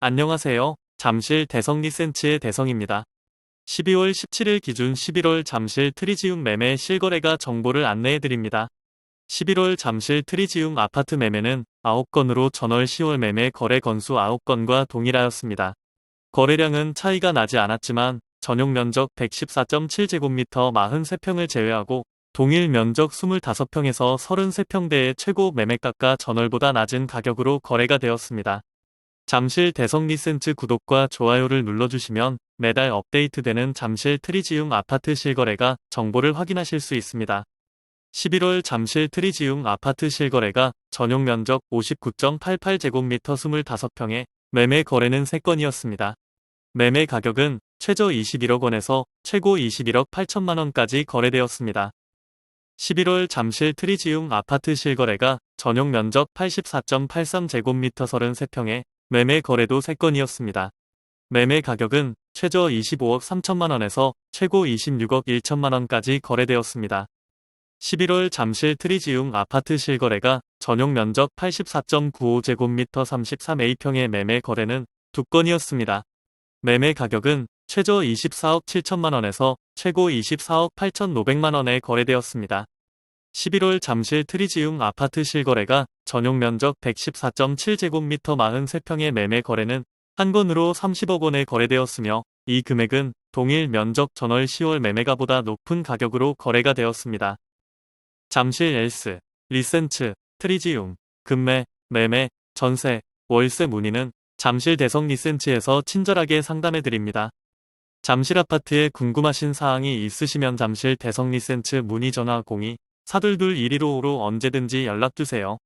안녕하세요. 잠실 대성 리센츠의 대성입니다. 12월 17일 기준 11월 잠실 트리지움 매매 실거래가 정보를 안내해 드립니다. 11월 잠실 트리지움 아파트 매매는 9건으로 전월 10월 매매 거래 건수 9건과 동일하였습니다. 거래량은 차이가 나지 않았지만 전용 면적 114.7제곱미터 43평을 제외하고 동일 면적 25평에서 33평대의 최고 매매가가 전월보다 낮은 가격으로 거래가 되었습니다. 잠실 대성 리센츠 구독과 좋아요를 눌러주시면 매달 업데이트되는 잠실 트리지움 아파트 실거래가 정보를 확인하실 수 있습니다. 11월 잠실 트리지움 아파트 실거래가 전용 면적 59.88제곱미터 25평에 매매 거래는 3건이었습니다. 매매 가격은 최저 21억 원에서 최고 21억 8천만 원까지 거래되었습니다. 11월 잠실 트리지움 아파트 실거래가 전용 면적 84.83제곱미터 33평에 매매 거래도 3건이었습니다. 매매 가격은 최저 25억 3천만 원에서 최고 26억 1천만 원까지 거래되었습니다. 11월 잠실 트리지움 아파트 실거래가 전용 면적 84.95제곱미터 33A평의 매매 거래는 2건이었습니다. 매매 가격은 최저 24억 7천만 원에서 최고 24억 8천 5백만 원에 거래되었습니다. 11월 잠실 트리지움 아파트 실거래가 전용 면적 114.7제곱미터 43평의 매매 거래는 한 건으로 30억 원에 거래되었으며 이 금액은 동일 면적 전월 10월 매매가보다 높은 가격으로 거래가 되었습니다. 잠실 엘스, 리센츠, 트리지움, 금매, 매매, 전세, 월세 문의는 잠실 대성 리센츠에서 친절하게 상담해 드립니다. 잠실 아파트에 궁금하신 사항이 있으시면 잠실 대성 리센츠 문의 전화 02 422-115로 언제든지 연락주세요.